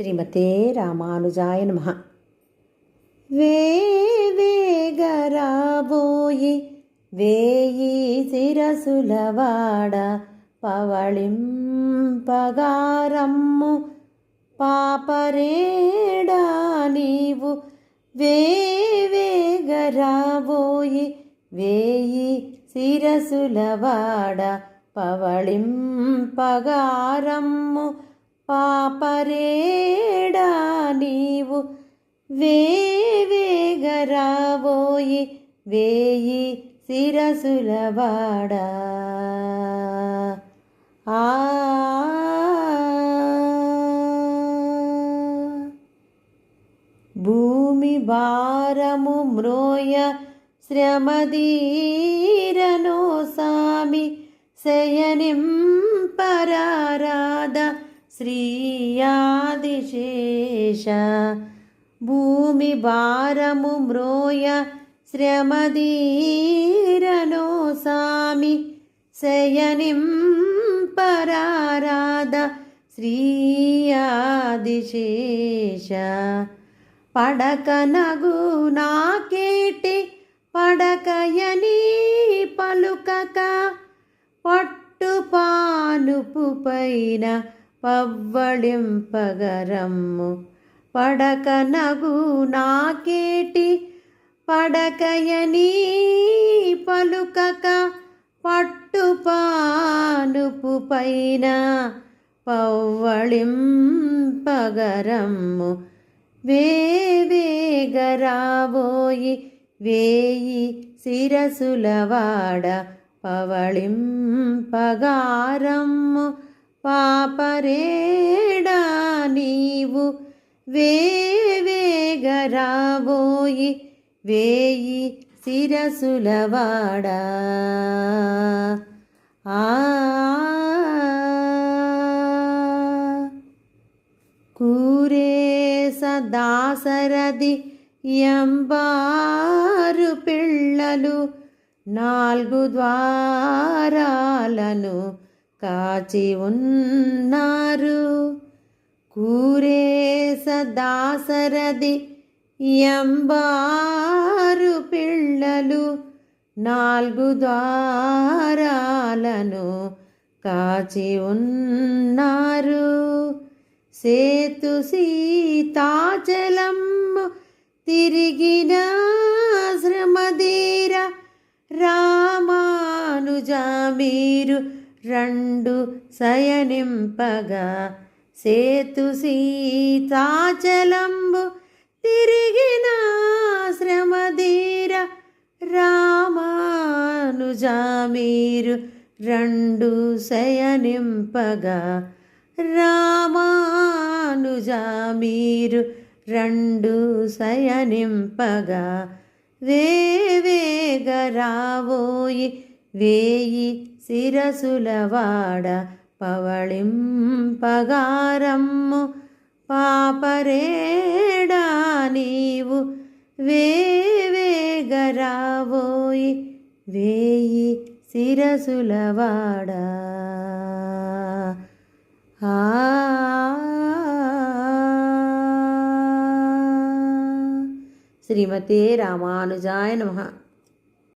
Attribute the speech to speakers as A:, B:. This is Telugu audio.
A: శ్రీమతే రామానుజాయ నమ. వేవేగరాబోయి వేయి శిరసులవాడ పవళింపగారమ్ము పాపరేడా నీవు. వేవేగరాబోయి వేయి శిరసులవాడ పవళింపగారమ్ము పాపరేడా నీవు వేవేగరావోయి వేయి శిరసులవాడా ఆ. భూమి భారము మ్రోయ శ్రమదీరనో సామి శయనిం పరారాధ శ్రీయాదిశేష భూమి భారము మ్రోయ శ్రమధీరనో సామి శయనిం పరారాధ శ్రీయాదిశేష పడక నగు నాకేటి పడకయని పలుకక పట్టు పానుపు పైన పవ్వళింపగరమ్ము. పడక నగు నాకేటి? పడకయని పలుకక పట్టుపానుపు పైన పవ్వళింపగరమ్ము. వేవేగరాబోయి వేయి శిరసులవాడ పవళింపగారమ్ము. పాపరేడా నీవు వేవేగరాబోయి వేయి శిరసులవాడా ఆ. కూరే సదాసరది ఎంబారు పిల్లలు నాలుగు ద్వారాలను కాచి ఉన్నారు కూరే సదాసరది ఎంబారు పిల్లలు నాలుగు ద్వారాలను కాచి ఉన్నారు సేతు సీతాచలమ్ము తిరిగిన శ్రమధీర రామానుజా మీరు రెండు సయనింపగా సేతు సీతాచలంబు తిరిగిన శ్రమధీర రామానుజామీరు రెండు శయనింపగా రామానుజామీరు రెండు శయనింపగా వేవేగరావోయి వేయి శిరసులవాడ పవళింపగారమ్ము. పాపరేడా నీవు వేవేగరావోయి వేయి శిరసులవాడా ఆ. శ్రీమతే రామానుజాయ నమః.